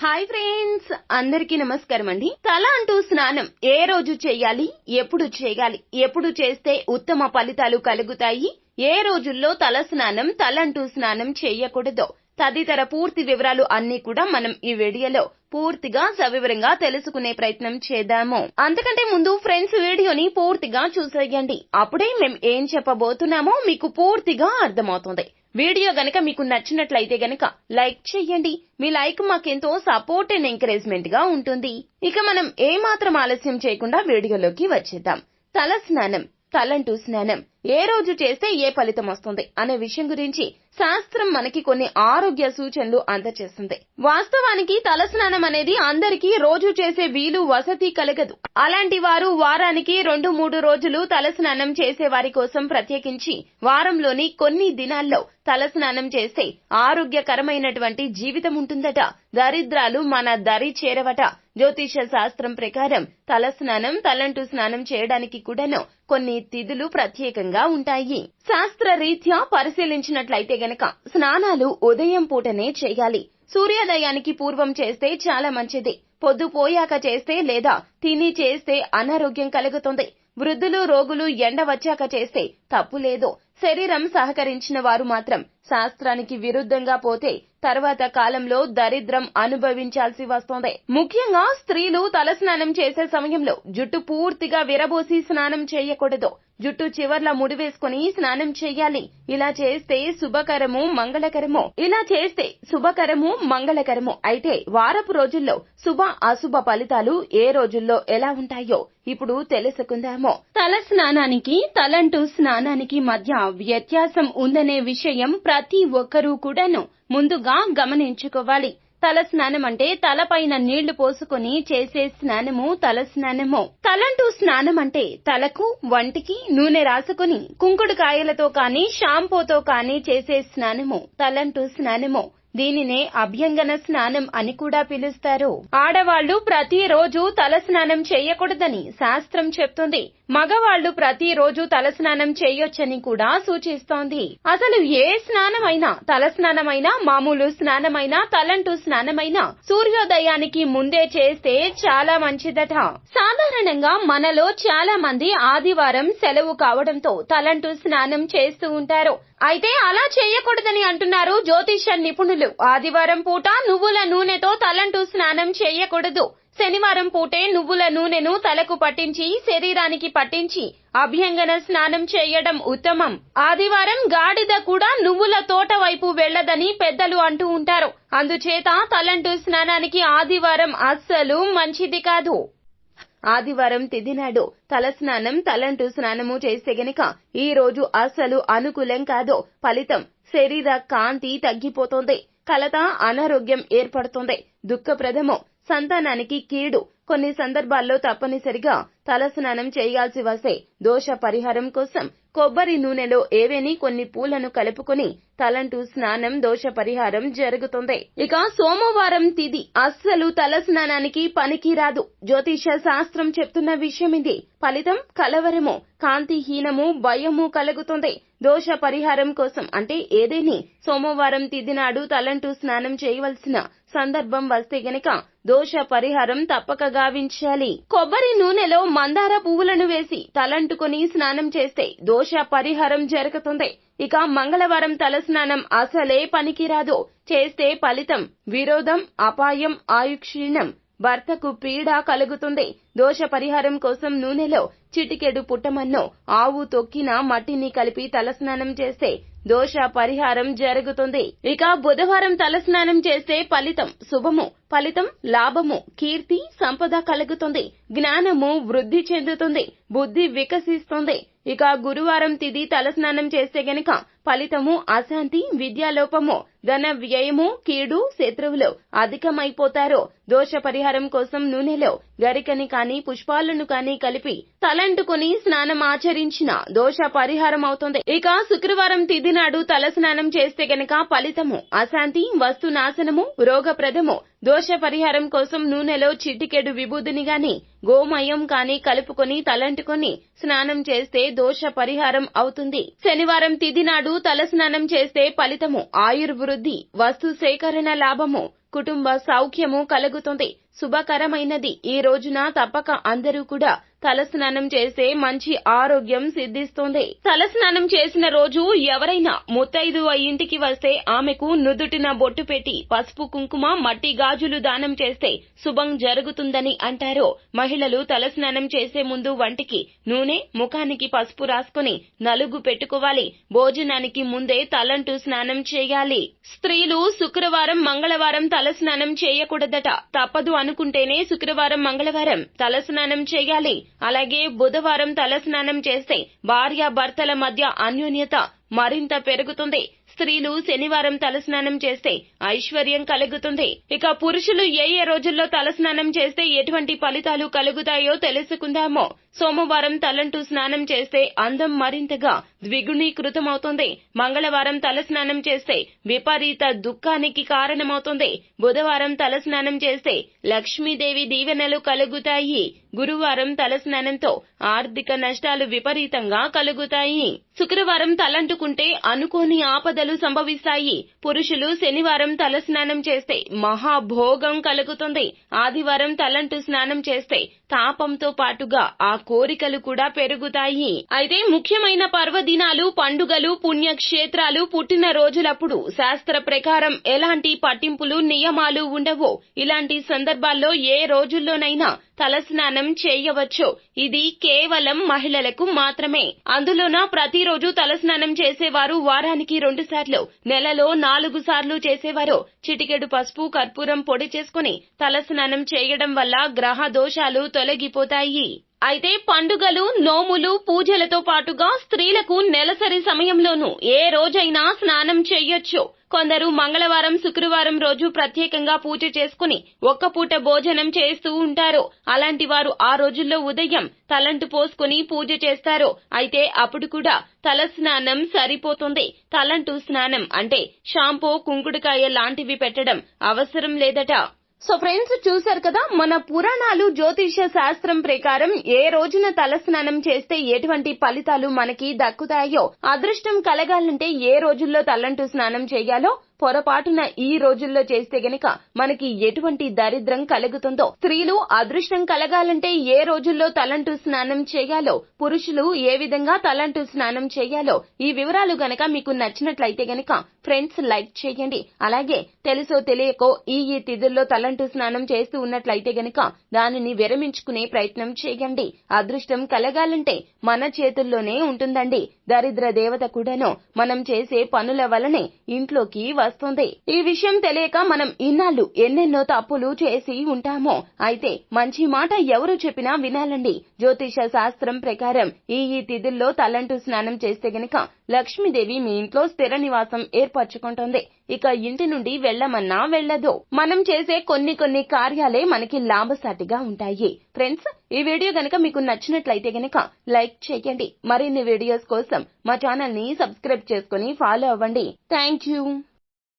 Hi friends అందరికీ నమస్కారం అండి. తల అంటూ స్నానం ఏ రోజు చేయాలి ఎప్పుడు చేయాలి ఎప్పుడు చేస్తే ఉత్తమ ఫలితాలు కలుగుతాయి? ఏ రోజుల్లో తల స్నానం తలంటూ స్నానం చేయకూడదు? తదితర పూర్తి వివరాలు అన్ని కూడా మనం ఈ వీడియోలో పూర్తిగా సవివరంగా తెలుసుకునే ప్రయత్నం చేద్దాము. అంతకంటే ముందు ఫ్రెండ్స్ వీడియోని పూర్తిగా చూసేయండి. అప్పుడే మేం ఏం చెప్పబోతున్నామో మీకు పూర్తిగా అర్థమవుతుంది. వీడియో గనక మీకు నచ్చినట్లయితే గనక లైక్ చేయండి మీ లైక్ మాకెంతో సపోర్ట్ అండ్ ఎంకరేజ్మెంట్గా ఉంటుంది. ఇక మనం ఏమాత్రం ఆలస్యం చేయకుండా వీడియోలోకి వచ్చేద్దాం. తల స్నానం తలంటూ స్నానం. ఏ రోజు చేస్తే ఏ ఫలితం వస్తుంది అనే విషయం గురించి శాస్త్రం మనకి కొన్ని ఆరోగ్య సూచనలు అందజేస్తుంది వాస్తవానికి తల స్నానం అనేది అందరికీ రోజు చేసే వీలు వసతి కలగదు. అలాంటి వారు వారానికి రెండు మూడు రోజులు తల స్నానం చేసే వారి కోసం ప్రత్యేకించి వారంలోని కొన్ని దినాల్లో తల స్నానం చేస్తే ఆరోగ్యకరమైనటువంటి జీవితం ఉంటుందట. దరిద్రాలు మన దరి చేరవట. జ్యోతిష శాస్త్రం ప్రకారం తల స్నానం తలంటూ స్నానం చేయడానికి కూడాను కొన్ని తిథులు ప్రత్యేకంగా ఉంటాయి. శాస్త్ర రీత్యా పరిశీలించినట్లయితే గనక స్నానాలు ఉదయం పూటనే చేయాలి. సూర్యోదయానికి పూర్వం చేస్తే చాలా మంచిది. పొద్దుపోయాక చేస్తే లేదా తిని చేస్తే అనారోగ్యం కలుగుతుంది. వృద్ధులు రోగులు ఎండ వచ్చాక చేస్తే తప్పు లేదు. శరీరం సహకరించిన వారు మాత్రం శాస్త్రానికి విరుద్ధంగా పోతే తర్వాత కాలంలో దరిద్రం అనుభవించాల్సి వస్తోంది. ముఖ్యంగా స్త్రీలు తలస్నానం చేసే సమయంలో జుట్టు పూర్తిగా విరబోసి స్నానం చేయకూడదు. జుట్టు చివర్లా ముడివేసుకుని స్నానం చేయాలి ఇలా చేస్తే శుభకరము మంగళకరము. ఇలా చేస్తే శుభకరము మంగళకరము. అయితే వారపు రోజుల్లో శుభ అశుభ ఫలితాలు ఏ రోజుల్లో ఎలా ఉంటాయో ఇప్పుడు తెలుసుకుందాము. తల స్నానానికి తలంటూ స్నానానికి మధ్య వ్యత్యాసం ఉందనే విషయం ప్రతి ఒక్కరూ కూడాను ముందుగా గమనించుకోవాలి. తల స్నానం అంటే తలపైన నీళ్ళు పోసుకొని చేసే స్నానము తల స్నానము. తలంటూ స్నానం అంటే తలకు వంటికి నూనె రాసుకుని కుంకుడుకాయలతో కాని షాంపూతో కాని చేసే స్నానము. తలంటూ స్నానము. దీనినే అభ్యంగన స్నానం అని కూడా పిలుస్తారు. ఆడవాళ్ళు ప్రతిరోజు తల స్నానం చేయకూడదని శాస్త్రం చెప్తుంది. మగవాళ్ళు ప్రతిరోజు తల స్నానం చేయొచ్చని కూడా సూచిస్తోంది. అసలు ఏ స్నానమైనా తల స్నానమైనా మామూలు స్నానమైనా తలంటూ స్నానమైనా సూర్యోదయానికి ముందే చేస్తే చాలా మంచిదట. సాధారణంగా మనలో చాలా మంది ఆదివారం సెలవు కావడంతో తలంటూ స్నానం చేస్తూ ఉంటారు. అయితే అలా చేయకూడదని అంటున్నారు జ్యోతిష నిపుణులు. ఆదివారం పూట నువ్వుల నూనెతో తలంటూ స్నానం చేయకూడదు. శనివారం పూటే నువ్వుల నూనెను తలకు పట్టించి శరీరానికి పట్టించి అభ్యంగన స్నానం చేయడం ఉత్తమం. ఆదివారం గాడిద కూడా నువ్వుల తోట వైపు వెళ్ళదని పెద్దలు అంటూ ఉంటారు. అందుచేత తలంటూ స్నానానికి ఆదివారం అస్సలు మంచిది కాదు. ఆదివారం తిథి నాడు తలస్నానం తలంటూ స్నానము చేస్తే గనుక ఈ రోజు అస్సలు అనుకూలం కాదు. ఫలితం శరీర కాంతి తగ్గిపోతోంది. కలత అనారోగ్యం ఏర్పడుతుంది. దుఃఖప్రదము సంతానానికి కీడు. కొన్ని సందర్భాల్లో తప్పనిసరిగా తలస్నానం చేయాల్సి వస్తే దోష పరిహారం కోసం కొబ్బరి నూనెలో ఏవేని కొన్ని పూలను కలుపుకొని తలంటూ స్నానం దోష పరిహారం జరుగుతుంది. ఇక సోమవారం తిది. అస్సలు తల స్నానానికి పనికిరాదు. జ్యోతిష శాస్త్రం చెప్తున్న విషయం ఇది ఫలితం కలవరము కాంతిహీనము భయము కలుగుతుంది. దోష పరిహారం కోసం అంటే ఏదేని? సోమవారం తిది నాడు తలంటూ స్నానం చేయవలసిన సందర్భం వస్తే గనక దోష పరిహారం తప్పక గావించాలి. కొబ్బరి నూనెలో మందార పువ్వులను వేసి తలంటుకొని స్నానం చేస్తే దోష పరిహారం జరుగుతుంది. ఇక మంగళవారం తలస్నానం అసలే పనికిరాదు. చేస్తే ఫలితం విరోధం అపాయం ఆయుక్షీణం. భర్తకు పీడ కలుగుతుంది. దోష పరిహారం కోసం నూనెలో చిటికెడు పుట్టమన్ను ఆవు తొక్కిన మట్టిని కలిపి తలస్నానం చేస్తే దోష పరిహారం జరుగుతుంది. ఇక బుధవారం తలస్నానం చేస్తే ఫలితం శుభము ఫలితం లాభము కీర్తి సంపద కలుగుతుంది. జ్ఞానము వృద్ధి చెందుతుంది. బుద్ధి వికసిస్తుంది. ఇక గురువారం తిది తలస్నానం చేస్తే గనక ఫలితము అశాంతి విద్యాలోపము ధన వ్యయము కీడు శత్రువులు అధికమైపోతారు. దోష పరిహారం కోసం నూనెలో గరికని కాని పుష్పాలను కాని కలిపి తలంటుకుని తలంటుకొని స్నానం ఆచరించిన దోష పరిహారం అవుతుంది. ఇక శుక్రవారం తిది నాడు తలస్నానం చేస్తే గనక ఫలితము అశాంతి వస్తు నాశనము రోగప్రదము దోష పరిహారం కోసం నూనెలో చిటికెడు విభూదిని గాని గోమయం కాని కలుపుకొని తలంటుకొని స్నానం చేస్తే దోష పరిహారం అవుతుంది. శనివారం తిథి నాడు తల స్నానం చేస్తే ఫలితము ఆయుర్వృద్ధి వస్తు సేకరణ లాభము కుటుంబ సౌఖ్యము కలుగుతుంది. శుభకరమైనది. ఈ రోజున తప్పక అందరూ కూడా తలస్నానం చేస్తే మంచి ఆరోగ్యం సిద్ధిస్తుంది. తలస్నానం చేసిన రోజు ఎవరైనా ముత్తైదు ఇంటికి వస్తే ఆమెకు నుదుటిన బొట్టు పెట్టి పసుపు కుంకుమ మట్టి గాజులు దానం చేస్తే శుభం జరుగుతుందని అంటారు. మహిళలు తలస్నానం చేసే ముందు వంటికి నూనె ముఖానికి పసుపు రాసుకుని నలుగు పెట్టుకోవాలి. భోజనానికి ముందే తలంటూ స్నానం చేయాలి. స్త్రీలు శుక్రవారం మంగళవారం తలస్నానం చేయకూడదట. తప్పదు అనుకుంటేనే శుక్రవారం మంగళవారం తలస్నానం చేయాలి. అలాగే బుధవారం తలస్నానం చేస్తే భార్యాభర్తల మధ్య అన్యోన్యత మరింత పెరుగుతుంది. స్త్రీలు శనివారం తలస్నానం చేస్తే ఐశ్వర్యం కలుగుతుంది. ఇక పురుషులు ఏ ఏ రోజుల్లో తలస్నానం చేస్తే ఎటువంటి ఫలితాలు కలుగుతాయో తెలుసుకుందాము. సోమవారం తలంటూ స్నానం చేస్తే అందం మరింతగా ద్విగుణీకృతమవుతుంది. మంగళవారం తలస్నానం చేస్తే విపరీత దుఃఖానికి కారణమవుతుంది. బుధవారం తలస్నానం చేస్తే లక్ష్మీదేవి దీవెనలు కలుగుతాయి. గురువారం తలస్నానంతో ఆర్థిక నష్టాలు విపరీతంగా కలుగుతాయి. శుక్రవారం తలంటుకుంటే అనుకోని ఆపదలు సంభవిస్తాయి. పురుషులు శనివారం తల స్నానం చేస్తే మహాభోగం కలుగుతుంది. ఆదివారం తలంటు స్నానం చేస్తే తాపంతో పాటుగా ఆ కోరికలు కూడా పెరుగుతాయి. అయితే ముఖ్యమైన పర్వదినాలు పండుగలు పుణ్యక్షేత్రాలు పుట్టిన రోజులప్పుడు శాస్త్ర ప్రకారం ఎలాంటి పట్టింపులు నియమాలు ఉండవో ఇలాంటి సందర్భాల్లో ఏ రోజుల్లోనైనా తలస్నానం చేయవచ్చు ఇది కేవలం మహిళలకు మాత్రమే. అందులోన ప్రతిరోజు తలస్నానం చేసేవారు వారానికి రెండు సార్లు నెలలో నాలుగు సార్లు చేసేవారు. చిటికెడు పసుపు కర్పూరం పొడి చేసుకుని తలస్నానం చేయడం వల్ల గ్రహ దోషాలు తొలగిపోతాయి. అయితే పండుగలు నోములు పూజలతో పాటుగా స్త్రీలకు నెలసరి సమయంలోనూ ఏ రోజైనా స్నానం చేయొచ్చు. కొందరు మంగళవారం శుక్రవారం రోజు ప్రత్యేకంగా పూజ చేసుకుని ఒక్క పూట భోజనం చేస్తూ ఉంటారు. అలాంటి వారు ఆ రోజుల్లో ఉదయం తలంటు పోసుకుని పూజ చేస్తారు. అయితే అప్పుడు కూడా తల స్నానం సరిపోతుంది. తలంటు స్నానం అంటే షాంపూ కుంకుడుకాయ లాంటివి పెట్టడం అవసరం లేదట. సో ఫ్రెండ్స్ చూశారు కదా మన పురాణాలు జ్యోతిష శాస్త్రం ప్రకారం ఏ రోజున తలస్నానం చేస్తే ఎటువంటి ఫలితాలు మనకి దక్కుతాయో అదృష్టం కలగాలంటే ఏ రోజుల్లో తలంటూ స్నానం చేయాలో పొరపాటున ఈ రోజుల్లో చేస్తే గనక మనకి ఎటువంటి దరిద్రం కలుగుతుందో స్త్రీలు అదృష్టం కలగాలంటే ఏ రోజుల్లో తలంటూ స్నానం చేయాలో పురుషులు ఏ విధంగా తలంటూ స్నానం చేయాలో ఈ వివరాలు గనక మీకు నచ్చినట్లయితే గనక ఫ్రెండ్స్ లైక్ చేయండి. అలాగే తెలుసో తెలియకో ఈ ఈ తిథుల్లో తలంటూ స్నానం చేస్తూ ఉన్నట్లయితే గనక దానిని విరమించుకునే ప్రయత్నం చేయండి. అదృష్టం కలగాలంటే మన చేతుల్లోనే ఉంటుందండి. దరిద్ర దేవత కూడాను మనం చేసే పనుల వలనే ఇంట్లోకి వస్తుంది. ఈ విషయం తెలియక మనం ఇన్నాళ్ళు ఎన్నెన్నో తప్పులు చేసి ఉంటామో అయితే మంచి మాట ఎవరు చెప్పినా వినాలండి. జ్యోతిష శాస్త్రం ప్రకారం ఈ ఈ తిథుల్లో తలంటూ స్నానం చేస్తే గనక లక్ష్మీదేవి మీ ఇంట్లో స్థిర నివాసం ఏర్పరచుకుంటుంది. ఇక ఇంటి నుండి వెళ్ళమన్నా వెళ్ళదు మనం చేసే కొన్ని కొన్ని కార్యాలే మనకి లాభసాటిగా ఉంటాయి. ఫ్రెండ్స్ ఈ వీడియో గనక మీకు నచ్చినట్లయితే గనక లైక్ చేయండి. మరిన్ని వీడియోస్ కోసం మా ఛానల్ని సబ్స్క్రైబ్ చేసుకుని ఫాలో అవ్వండి. Thank you.